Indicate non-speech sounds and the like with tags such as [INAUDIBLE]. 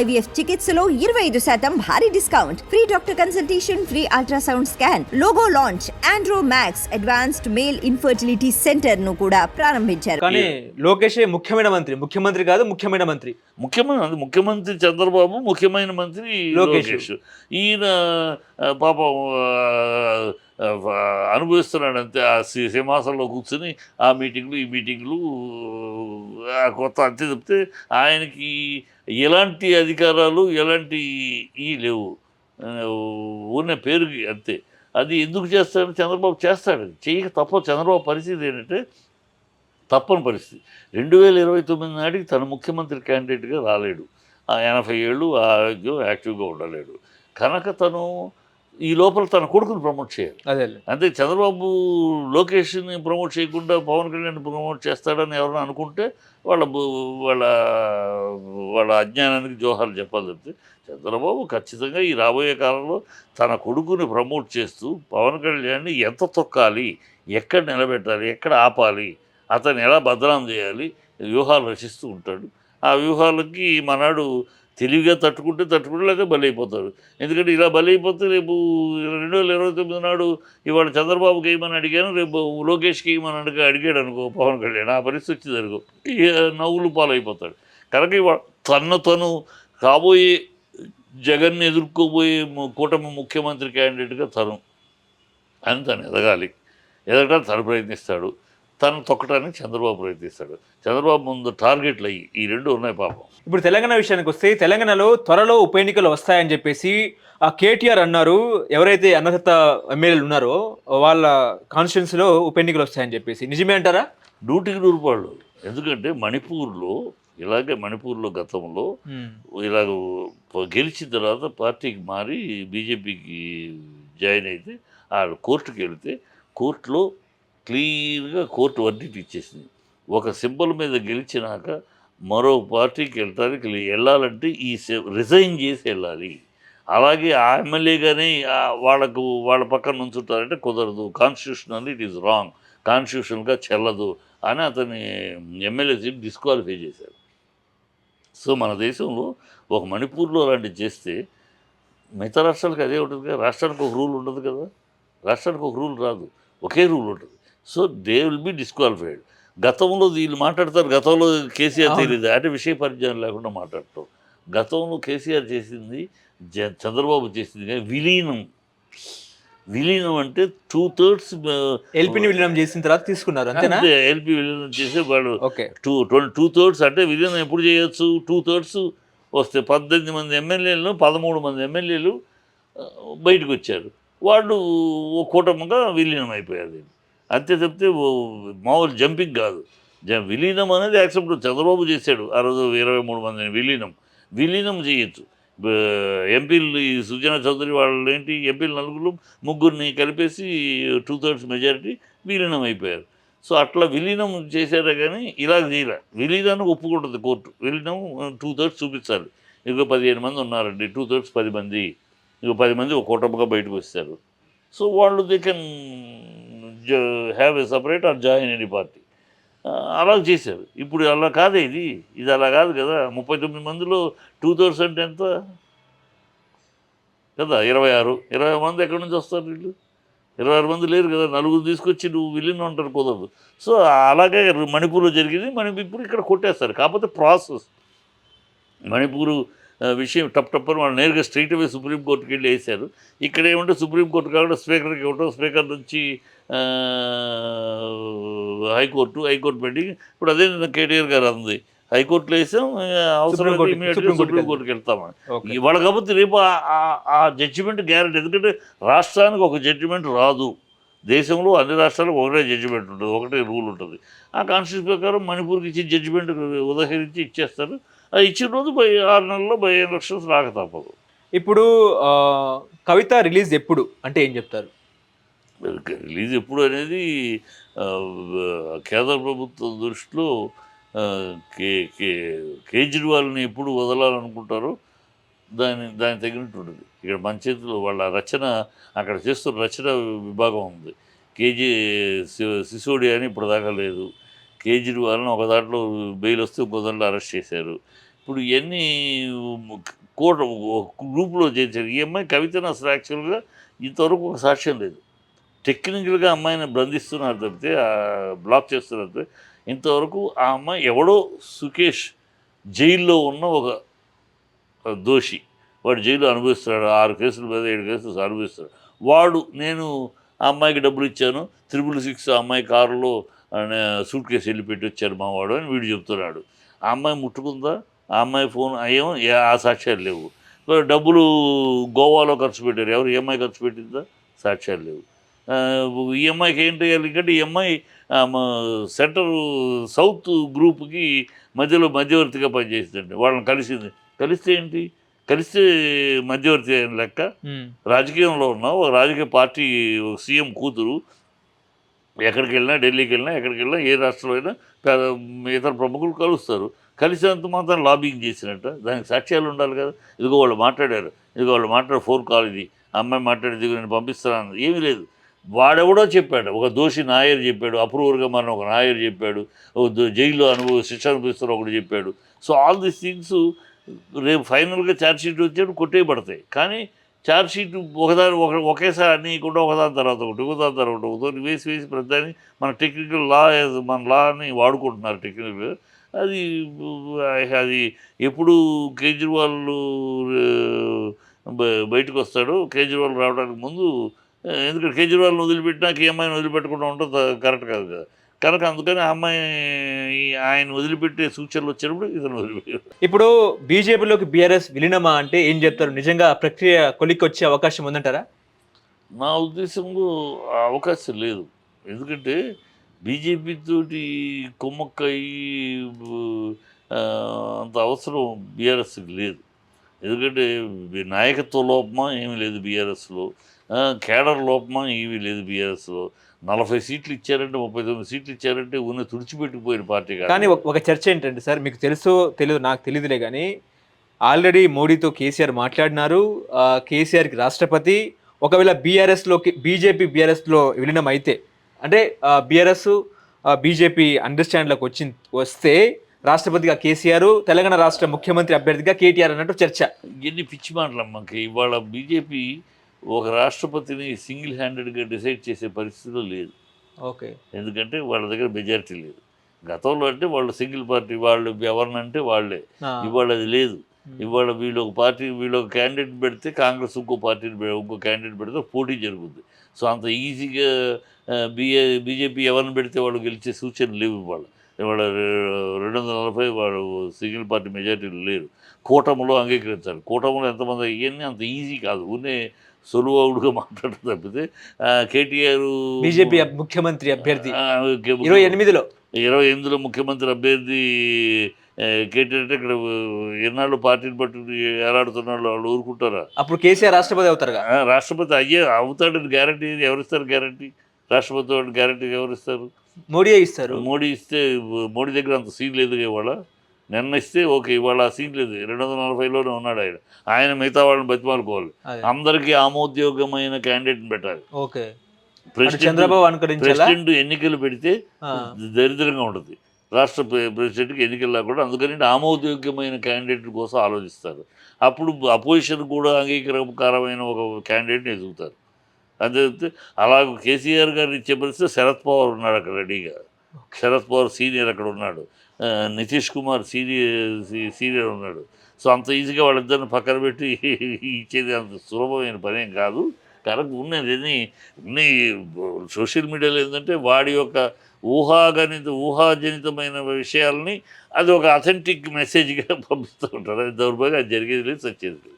IVF చికిత్సలో ఇరవై ఐదు శాతం భారీ discount. Free doctor consultation free ultrasound scan logo launch Andro Max advanced male infertility సెంటర్ను కూడా ప్రారంభించారు. కానీ లోకేష్ ముఖ్యమైన మంత్రి. ముఖ్యమంత్రి కాదు ముఖ్యమైన మంత్రి. ముఖ్యమైన ముఖ్యమంత్రి చంద్రబాబు ముఖ్యమైన మంత్రి లోకేష్. ఈయన పాపం అనుభవిస్తున్నాడు అంతే ఆ సి- సింహాసనంలో కూర్చుని ఆ మీటింగ్లు ఈ మీటింగ్లు ఆ కొత్త అంతే చెప్తే ఆయనకి ఎలాంటి అధికారాలు ఎలాంటి ఈ లేవు. ఉన్న పేరుకి అంతే. అది ఎందుకు చేస్తాడని చంద్రబాబు చేస్తాడు. చేయక తప్ప చంద్రబాబు పరిస్థితి ఏంటంటే తప్పని పరిస్థితి. రెండు వేల ఇరవై తొమ్మిది నాటికి తన ముఖ్యమంత్రి క్యాండిడేట్గా రాలేడు. ఆ ఎనభై ఏళ్ళు ఆరోగ్యం యాక్టివ్గా ఉండలేడు. కనుక తను ఈ లోపల తన కొడుకుని ప్రమోట్ చేయాలి. అదే అంతే చంద్రబాబు లోకేష్ని ప్రమోట్ చేయకుండా పవన్ కళ్యాణ్ ప్రమోట్ చేస్తాడని ఎవరైనా అనుకుంటే వాళ్ళ వాళ్ళ వాళ్ళ అజ్ఞానానికి జోహార్లు చెప్పాలి చెప్తే చంద్రబాబు ఖచ్చితంగా ఈ రాబోయే కాలంలో తన కొడుకుని ప్రమోట్ చేస్తూ పవన్ కళ్యాణ్ని ఎంత తొక్కాలి ఎక్కడ నిలబెట్టాలి ఎక్కడ ఆపాలి అతన్ని ఎలా బదనాం చేయాలి వ్యూహాలు రచిస్తూ ఉంటాడు. ఆ వ్యూహాలకి మనాడు తెలివిగా తట్టుకుంటే తట్టుకుంటే బలైపోతారు. ఎందుకంటే ఇలా బలైపోతే రేపు రెండు వేల ఇరవై తొమ్మిది నాడు ఇవాళ చంద్రబాబుకి ఏమని అడిగాను రేపు లోకేష్కి ఏమని అడిగి అడిగాడు అనుకో పవన్ కళ్యాణ్. ఆ పరిస్థితి వచ్చింది అనుకో ఇక నవ్వులు పాలైపోతాడు. కనుక ఇవాళ తన తను కాబోయే జగన్ ఎదుర్కోబోయే కూటమి ముఖ్యమంత్రి క్యాండిడేట్గా తను అని తను ఎదగాలి. ఎదగడానికి తను ప్రయత్నిస్తాడు. తను తొక్కడానికి చంద్రబాబు ప్రయత్నిస్తాడు. చంద్రబాబు ముందు టార్గెట్లు అయ్యి ఈ రెండు ఉన్నాయి పాపం. ఇప్పుడు తెలంగాణ విషయానికి వస్తే తెలంగాణలో త్వరలో ఉప ఎన్నికలు వస్తాయని చెప్పేసి ఆ కేటీఆర్ అన్నారు ఎవరైతే అనర్హత ఎమ్మెల్యేలు ఉన్నారో వాళ్ళ కాన్స్టిట్యున్సీలో ఉప ఎన్నికలు వస్తాయని చెప్పేసి. నిజమే అంటారా? నూటికి నూరు రూపాయలు ఎందుకంటే మణిపూర్లో ఇలాగే మణిపూర్లో గతంలో ఇలాగ గెలిచిన తర్వాత పార్టీకి మారి బీజేపీకి జాయిన్ అయితే ఆ కోర్టుకి వెళితే కోర్టులో క్లియర్గా కోర్టు వర్డిట్ ఇచ్చేసింది. ఒక సింబల్ మీద గెలిచినాక మరో పార్టీకి వెళ్ళటానికి వెళ్ళాలంటే ఈ రిజైన్ చేసి వెళ్ళాలి. అలాగే ఆ ఎమ్మెల్యేగానే వాళ్ళకు వాళ్ళ పక్కన ఉంచుంటారంటే కుదరదు. Constitutional it is wrong. కాన్స్టిట్యూషన్గా చెల్లదు అని అతని ఎమ్మెల్యే సీట్ డిస్క్వాలిఫై చేశారు. సో మన దేశంలో ఒక మణిపూర్లో అలాంటివి చేస్తే మిగతా రాష్ట్రాలకు అదే ఉంటుంది కదా. రాష్ట్రానికి ఒక రూల్ ఉండదు కదా. రాష్ట్రానికి ఒక రూల్ రాదు. ఒకే రూల్ ఉంటుంది. So they will be disqualified. గతంలో వీళ్ళు మాట్లాడతారు గతంలో కేసీఆర్. తెలియదు అంటే విషయ పరిజ్ఞానం లేకుండా మాట్లాడటం గతంలో కేసీఆర్ చేసింది జ చంద్రబాబు చేసింది కానీ విలీనం. విలీనం అంటే టూ థర్డ్స్ ఎల్పీని విలీనం చేసిన తర్వాత తీసుకున్నారు అంతేనా? ఎల్పి విలీనం చేసి వాళ్ళు okay. Two twenty two thirds అంటే విలీనం ఎప్పుడు చేయొచ్చు? టూ థర్డ్స్ వస్తే పద్దెనిమిది మంది ఎమ్మెల్యేలు పదమూడు మంది ఎమ్మెల్యేలు బయటకు వచ్చారు. వాళ్ళు ఓ కూటమిగా విలీనం అయిపోయారు. అంతే చెప్తే మామూలు జంపింగ్ కాదు. విలీనం అనేది యాక్సెప్ట్ చంద్రబాబు చేశాడు. ఆ రోజు ఇరవై మూడు మందిని విలీనం. విలీనం చేయొచ్చు. ఎంపీలు ఈ సుజనా చౌదరి వాళ్ళు ఏంటి ఎంపీలు నలుగురు ముగ్గురిని కలిపేసి టూ థర్డ్స్ మెజారిటీ విలీనం అయిపోయారు. సో అట్లా విలీనం చేశారే కానీ ఇలా చేయలే. విలీనాన్ని ఒప్పుకుంటుంది కోర్టు. విలీనం టూ థర్డ్స్ చూపించాలి ఇక పదిహేను మంది ఉన్నారండి. టూ థర్డ్స్ పది మంది. ఇక పది మంది ఒక కూటమిగా బయటకు వస్తారు. సో వాళ్ళు they can have a separate or join any party అలా చేశారు ఇప్పుడు అలా కాదే ఇది. ఇది అలా కాదు కదా. ముప్పై తొమ్మిది మందిలో టూ థౌసండ్ అంటే ఎంత? కదా ఇరవై ఆరు. ఇరవై మంది ఎక్కడి నుంచి వస్తారు వీళ్ళు? ఇరవై ఆరు మంది లేరు కదా. నలుగురు తీసుకొచ్చి నువ్వు విలీనం ఉంటారు కుదరదు సో అలాగే మణిపూర్లో జరిగింది. మణిపూర్ ఇప్పుడు ఇక్కడ కొట్టేస్తారు. కాకపోతే ప్రాసెస్ మణిపూరు విషయం టప్ టప్ అని వాళ్ళు నేరుగా స్ట్రైట్ అవే సుప్రీంకోర్టుకి వెళ్ళి వేశారు. ఇక్కడ ఏమంటే సుప్రీంకోర్టు కాకుండా స్పీకర్కి ఇవ్వటం స్పీకర్ నుంచి హైకోర్టు హైకోర్టు పెండింగ్. ఇప్పుడు అదే నిన్న కేటీఆర్ గారు అంది. హైకోర్టులో వేసాం అవసరం సుప్రీంకోర్టుకి- వెళ్తామని. ఇవాళ కాకపోతే రేపు ఆ- జడ్జిమెంట్ గ్యారెంటీ ఎందుకంటే రాష్ట్రానికి ఒక జడ్జిమెంట్ రాదు. దేశంలో అన్ని రాష్ట్రాలకు ఒకటే జడ్జిమెంట్ ఉంటుంది ఒకటే రూల్ ఉంటుంది. ఆ కాన్స్టిట్యూషన్ ప్రకారం మణిపూర్కి ఇచ్చి జడ్జిమెంట్ ఉదహరించి ఇచ్చేస్తారు. ఇచ్చిన రోజు బై ఆరు నెలల్లో బై ఎలక్షన్స్ రాక తప్పదు. ఇప్పుడు కవిత రిలీజ్ ఎప్పుడు? అంటే ఏం చెప్తారు? రిలీజ్ ఎప్పుడు అనేది కేంద్ర ప్రభుత్వం దృష్టిలో కే కే కేజ్రీవాల్ని ఎప్పుడు వదలాలనుకుంటారో దాని దానికి తగినట్టు ఉంటుంది. ఇక్కడ మన చేతిలో వాళ్ళ రచన అక్కడ చేస్తున్న రచన విభాగం ఉంది. కేజీ సి- సిసోడియా అని ఇప్పుడు దాకా లేదు. కేజ్రీవాల్ని ఒక దాంట్లో బెయిల్ వస్తే ఇంకో దాంట్లో అరెస్ట్ చేశారు. ఇప్పుడు ఇవన్నీ కోట గ్రూప్లో చేశారు ఈ అమ్మాయి కవితను అసలు యాక్చువల్గా ఇంతవరకు ఒక సాక్ష్యం లేదు. టెక్నికల్గా అమ్మాయిని బంధిస్తున్నారు తప్పితే బ్లాక్ చేస్తున్నారు తప్పితే ఇంతవరకు ఆ అమ్మాయి ఎవడో సుకేష్ జైల్లో ఉన్న ఒక దోషి. వాడు జైలు అనుభవిస్తున్నాడు. ఆరు కేసులు మీద ఏడు కేసులు అనుభవిస్తాడు వాడు నేను ఆ అమ్మాయికి డబ్బులు ఇచ్చాను. త్రిబుల్ సిక్స్ ఆ అమ్మాయి కారులో సూట్ కేసు వెళ్ళి పెట్టి వచ్చారు మా వాడు అని వీడు చెప్తున్నాడు. ఆ అమ్మాయి ముట్టుకుందా? ఆ అమ్మాయి ఫోన్ ఏ- ఆ సాక్ష్యాలు లేవు. డబ్బులు గోవాలో ఖర్చు పెట్టారు. ఎవరు ఈ అమ్మాయి ఖర్చు పెట్టిందా? సాక్ష్యాలు లేవు. ఆ, ఈ అమ్మాయికి ఏంటి ఎందుకంటే ఈ అమ్మాయి ఆ, మా సెంటర్ సౌత్ గ్రూప్కి మధ్యలో మధ్యవర్తిగా పనిచేసిందండి. వాళ్ళని కలిసింది. కలిస్తే ఏంటి? కలిస్తే మధ్యవర్తి అయిన లెక్క. రాజకీయంలో ఉన్న ఒక రాజకీయ పార్టీ ఒక సీఎం కూతురు. ఎక్కడికి వెళ్ళినా ఢిల్లీకి వెళ్ళినా ఎక్కడికి వెళ్ళినా ఏ రాష్ట్రంలో అయినా ఇతర ప్రముఖులు కలుస్తారు. కలిసినంత మాత్రం లాబింగ్ చేసినట్ట. దానికి సాక్ష్యాలు ఉండాలి కదా. ఇదిగో వాళ్ళు మాట్లాడారు. ఇదిగో వాళ్ళు మాట్లాడే ఫోన్ కాల్ ఇది. ఆ అమ్మాయి మాట్లాడేది ఇదిగో నేను పంపిస్తున్నాను ఏమీ లేదు. వాడెవడో చెప్పాడు. ఒక దోషి నాయర్ చెప్పాడు. అప్రూవర్గా మన ఒక నాయర్ చెప్పాడు. ఒక జైల్లో అనుభవ శిక్ష అనుభవిస్తున్న ఒకటి చెప్పాడు. సో ఆల్ దీస్ థింగ్స్ రేపు ఫైనల్గా ఛార్జ్ షీట్ వచ్చాడు కొట్టేయబడతాయి. కానీ ఛార్జ్ షీట్ ఒకదాని ఒక ఒకేసారి అన్నీ కూడా ఒకదాని తర్వాత ఒకటి ఒకదాని తర్వాత ఒకటి ఒకటి వేసి వేసి ప్రతిదాన్ని మన టెక్నికల్ లా మన లాని వాడుకుంటున్నారు టెక్నికల్. అది అది ఎప్పుడు కేజ్రీవాల్ బ- బయటకు వస్తాడు కేజ్రీవాల్ రావడానికి ముందు ఎందుకంటే కేజ్రీవాల్ని వదిలిపెట్టినా ఏమైనా వదిలిపెట్టకుండా ఉంటుంది కరెక్ట్ కాదు కదా. కనుక అందుకని ఆ అమ్మాయి ఆయన వదిలిపెట్టే సూచనలు వచ్చినప్పుడు ఇతను వదిలిపెట్టారు ఇప్పుడు బీజేపీలోకి బీఆర్ఎస్ విలీనమా అంటే ఏం చెప్తారు? నిజంగా ప్రక్రియ కొలిక్కి వచ్చే అవకాశం ఉందంటారా? నా ఉద్దేశంలో ఆ అవకాశం లేదు. ఎందుకంటే బీజేపీ తోటి కుమ్మక్కయి అంత అవసరం బీఆర్ఎస్కి లేదు. ఎందుకంటే నాయకత్వ లోపమా ఏమీ లేదు బీఆర్ఎస్లో. కేడర్ లోపమా ఏమీ లేదు బీఆర్ఎస్లో నలభై సీట్లు ఇచ్చారంటే ముప్పై తొమ్మిది సీట్లు ఇచ్చారంటే ఉన్న తుడిచిపెట్టుకుపోయిన పార్టీ. కానీ ఒక- చర్చ ఏంటంటే సార్ మీకు తెలుసో తెలియదు నాకు తెలియదులే కానీ ఆల్రెడీ మోడీతో కేసీఆర్ మాట్లాడినారు. కేసీఆర్కి రాష్ట్రపతి ఒకవేళ బీఆర్ఎస్లోకి బీజేపీ బీఆర్ఎస్లో విలీనం అయితే అంటే బీఆర్ఎస్ బీజేపీ అండర్స్టాండ్లోకి వచ్చి వస్తే రాష్ట్రపతిగా కేసీఆర్ తెలంగాణ రాష్ట్ర ముఖ్యమంత్రి అభ్యర్థిగా కేటీఆర్ అన్నట్టు చర్చ. ఎన్ని పిచ్చి మాటలమ్మకి ఇవాళ బీజేపీ ఒక రాష్ట్రపతిని సింగిల్ హ్యాండెడ్గా డిసైడ్ చేసే పరిస్థితిలో లేదు. ఓకే. ఎందుకంటే వాళ్ళ దగ్గర మెజారిటీ లేదు. గతంలో అంటే వాళ్ళు సింగిల్ పార్టీ వాళ్ళు ఎవరినంటే వాళ్ళే. ఇవాళ అది లేదు. ఇవాళ వీళ్ళు ఒక పార్టీ వీళ్ళు ఒక క్యాండిడేట్ పెడితే కాంగ్రెస్ ఇంకో పార్టీని ఇంకో క్యాండిడేట్ పెడితే పోటీ జరుగుద్ది. సో అంత ఈజీగా బిఏ బీజేపీ ఎవరిని పెడితే వాళ్ళు గెలిచే సూచనలు లేవు ఇవాళ. ఇవాళ రెండు వందల నలభై వాళ్ళు సింగిల్ పార్టీ మెజారిటీలు లేరు. కూటమిలో అంగీకరించారు. కూటమిలో ఎంతమంది ఇవన్నీ అంత ఈజీ కాదు. ఊనే సులువుగా మాట్లాడటం తప్పితే కేటీఆర్ బీజేపీ ముఖ్యమంత్రి అభ్యర్థి. ఇరవై ఎనిమిదిలో. ఇరవై ఎనిమిదిలో ముఖ్యమంత్రి అభ్యర్థి కేటీఆర్ అంటే ఇక్కడ ఎన్నాళ్ళు పార్టీని పట్టుకుని ఏలాడుతున్నాళ్ళు వాళ్ళు ఊరుకుంటారా? అప్పుడు కేసీఆర్ రాష్ట్రపతి అవుతారుగా? ఆ, రాష్ట్రపతి అయ్యే అవుతాడని గ్యారంటీ ఎవరిస్తారు గ్యారంటీ? రాష్ట్రపతి వాళ్ళు గ్యారంటీ ఎవరిస్తారు? మోడీయే ఇస్తారు. మోడీ ఇస్తే మోడీ దగ్గర అంత సీన్ లేదు ఇవాళ. నిన్న ఇస్తే ఓకే ఇవాళ ఆ సీన్ లేదు. రెండు వందల నలభైలోనే ఉన్నాడు ఆయన. ఆయన మిగతా వాళ్ళని బతిమాలుకోవాలి. అదే. అందరికీ ఆమోద్యోగమైన క్యాండిడేట్ని పెట్టాలి. ఓకే. చంద్రబాబు ప్రెసిడెంట్ ఎన్నికలు పెడితే. దరిద్రంగా ఉంటుంది. రాష్ట్ర ప్రె- ప్రెసిడెంట్కి ఎన్నికల్లో కూడా అందుకని ఆమోదయోగ్యమైన క్యాండిడేట్ కోసం ఆలోచిస్తారు. అప్పుడు అపోజిషన్ కూడా అంగీకారకరమైన ఒక క్యాండిడేట్ని ఎదుగుతారు. అంతే తప్పితే అలా కేసీఆర్ గారిని ఇచ్చే పరిస్థితి శరద్ పవార్ ఉన్నాడు అక్కడ రెడీగా. శరద్ పవార్ సీనియర్ అక్కడ ఉన్నాడు. నితీష్ కుమార్ సీరియల్ సీరియల్ ఉన్నాడు. సో అంత ఈజీగా వాళ్ళిద్దరిని పక్కన పెట్టి [LAUGHS] ఇచ్చేది అంత సులభమైన పనేం కాదు. కరెక్ట్ ఉన్నది ఉన్నాయి సోషల్ మీడియాలో ఏంటంటే వాడి యొక్క ఊహాగణిత ఊహాజనితమైన విషయాలని అది ఒక అథెంటిక్ మెసేజ్గా [LAUGHS] పంపిస్తూ ఉంటారు అది దౌర్భాగ్యం అది జరిగేది లేదు సచ్చేది లేదు.